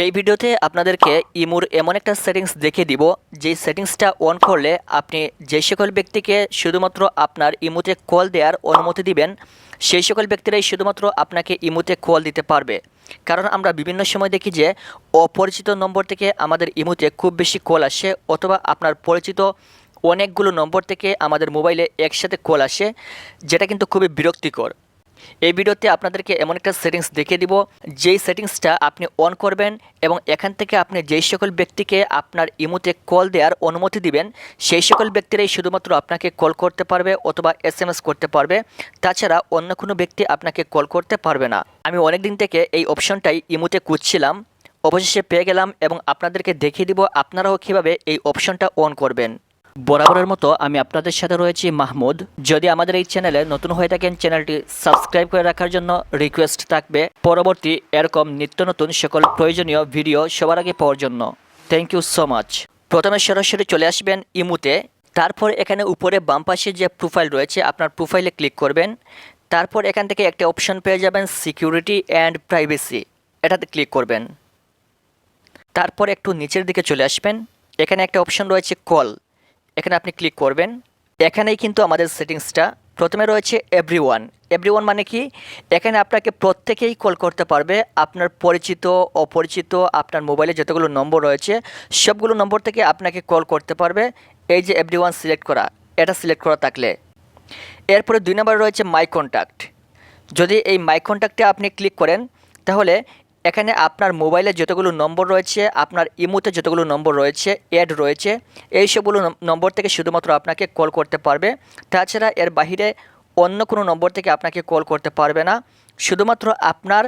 এই ভিডিওতে আপনাদেরকে ইমুর এমন একটা সেটিংস দেখিয়ে দিব, যেই সেটিংসটা অন করলে আপনি যে সকল ব্যক্তিকে শুধুমাত্র আপনার ইমুতে কল দেওয়ার অনুমতি দিবেন, সেই সকল ব্যক্তিরাই শুধুমাত্র আপনাকে ইমুতে কল দিতে পারবে। কারণ আমরা বিভিন্ন সময় দেখি যে অপরিচিত নম্বর থেকে আমাদের ইমুতে খুব বেশি কল আসে, অথবা আপনার পরিচিত অনেকগুলো নম্বর থেকে আমাদের মোবাইলে একসাথে কল আসে, যেটা কিন্তু খুবই বিরক্তিকর। এই ভিডিওতে আপনাদেরকে এমন একটা সেটিংস দেখিয়ে দিব, যেই সেটিংসটা আপনি অন করবেন এবং এখান থেকে আপনি যেই সকল ব্যক্তিকে আপনার ইমোতে কল দেওয়ার অনুমতি দিবেন, সেই সকল ব্যক্তিরাই শুধুমাত্র আপনাকে কল করতে পারবে অথবা এস এম এস করতে পারবে। তাছাড়া অন্য কোনো ব্যক্তি আপনাকে কল করতে পারবে না। আমি অনেক দিন থেকে এই অপশনটাই ইমোতে খুঁজছিলাম, অবশেষে পেয়ে গেলাম এবং আপনাদেরকে দেখিয়ে দিব আপনারাও কীভাবে এই অপশনটা অন করবেন। বরাবরের মতো আমি আপনাদের সাথে রয়েছি মাহমুদ। যদি আমাদের এই চ্যানেলে নতুন হয়ে থাকেন, চ্যানেলটি সাবস্ক্রাইব করে রাখার জন্য রিকোয়েস্ট থাকবে। পরবর্তী এরকম নিত্য নতুন সকল প্রয়োজনীয় ভিডিও সবার আগে পাওয়ার জন্য। থ্যাংক ইউ সো মাচ প্রথমে সরাসরি চলে আসবেন ইমুতে। তারপর এখানে উপরে বাম পাশে যে প্রোফাইল রয়েছে, আপনার প্রোফাইলে ক্লিক করবেন। তারপর এখান থেকে একটা অপশন পেয়ে যাবেন সিকিউরিটি অ্যান্ড প্রাইভেসি এটাতে ক্লিক করবেন। তারপর একটু নিচের দিকে চলে আসবেন। এখানে একটা অপশন রয়েছে কল এখানে আপনি ক্লিক করবেন। এখানেই কিন্তু আমাদের সেটিংসটা। প্রথমে রয়েছে এভরি ওয়ান এভরি ওয়ান মানে কি? এখানে আপনাকে প্রত্যেকেই কল করতে পারবে। আপনার পরিচিত, অপরিচিত, আপনার মোবাইলে যতগুলো নম্বর রয়েছে, সবগুলো নম্বর থেকে আপনাকে কল করতে পারবে। এই যে এভরি ওয়ান সিলেক্ট করা, এটা সিলেক্ট করা থাকলে। এরপরে দুই নম্বর রয়েছে মাই কন্ট্যাক্ট যদি এই মাই কন্ট্যাক্টে আপনি ক্লিক করেন, তাহলে এখানে আপনার মোবাইলে যতগুলো নম্বর রয়েছে, আপনার ইমোতে যতগুলো নম্বর রয়েছে, অ্যাড রয়েছে এই সবগুলো নম্বর থেকে শুধুমাত্র আপনাকে কল করতে পারবে। তাছাড়া এর বাহিরে অন্য কোনো নম্বর থেকে আপনাকে কল করতে পারবে না। শুধুমাত্র আপনার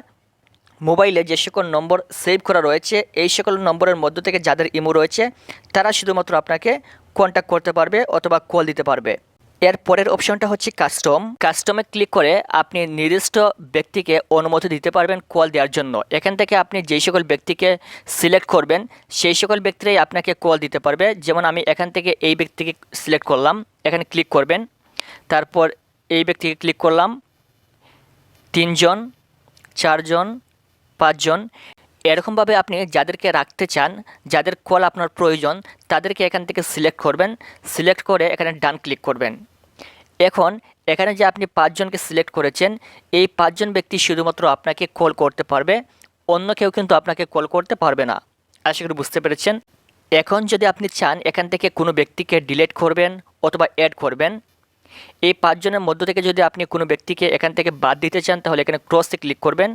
মোবাইলে যে সকল নম্বর সেভ করা রয়েছে, এই সকল নম্বরের মধ্য থেকে যাদের ইমো রয়েছে, তারা শুধুমাত্র আপনাকে কন্ট্যাক্ট করতে পারবে অথবা কল দিতে পারবে। এর পরের অপশনটা হচ্ছে কাস্টম কাস্টমে ক্লিক করে আপনি নির্দিষ্ট ব্যক্তিকে অনুমতি দিতে পারবেন কল দেওয়ার জন্য। এখান থেকে আপনি যেই সকল ব্যক্তিকে সিলেক্ট করবেন, সেই সকল ব্যক্তিরাই আপনাকে কল দিতে পারবে। যেমন আমি এখান থেকে এই ব্যক্তিকে সিলেক্ট করলাম, এখানে ক্লিক করবেন। তারপর এই ব্যক্তিকে ক্লিক করলাম, তিনজন, চারজন, পাঁচজন। এরকমভাবে আপনি যাদেরকে রাখতে চান, যাদের কল আপনার প্রয়োজন, তাদেরকে এখান থেকে সিলেক্ট করবেন সিলেক্ট করে এখানে ডান ক্লিক করবেন। এখন, এখানে যে আপনি পাঁচজনকে সিলেক্ট করেছেন, এই পাঁচজন ব্যক্তি শুধুমাত্র আপনাকে কল করতে পারবে, অন্য কেউ কিন্তু আপনাকে কল করতে পারবে না। আশা করি বুঝতে পেরেছেন? এখন যদি আপনি চান, এখান থেকে কোনো ব্যক্তিকে ডিলিট করবেন অথবা অ্যাড করবেন, এই পাঁচজনের মধ্য থেকে যদি আপনি কোনো ব্যক্তিকে এখান থেকে বাদ দিতে চান, তাহলে এখানে ক্রসে ক্লিক করবেন।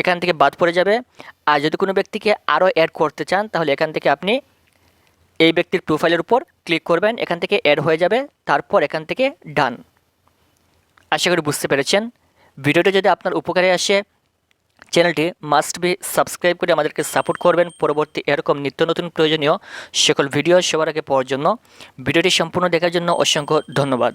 এখান থেকে বাদ পড়ে যাবে। আর যদি কোনো ব্যক্তিকে আরও অ্যাড করতে চান, তাহলে এখান থেকে আপনি এই ব্যক্তির প্রোফাইলের উপর ক্লিক করবেন, এখান থেকে অ্যাড হয়ে যাবে, তারপর এখান থেকে ডান আশা করি বুঝতে পেরেছেন। ভিডিওটি যদি আপনার উপকারে আসে, চ্যানেলটি মাস্ট বি সাবস্ক্রাইব করে আমাদেরকে সাপোর্ট করবেন। পরবর্তী এরকম নিত্য নতুন প্রয়োজনীয় সকল ভিডিও সবার আগে পাওয়ার জন্য। ভিডিওটি সম্পূর্ণ দেখার জন্য অসংখ্য ধন্যবাদ।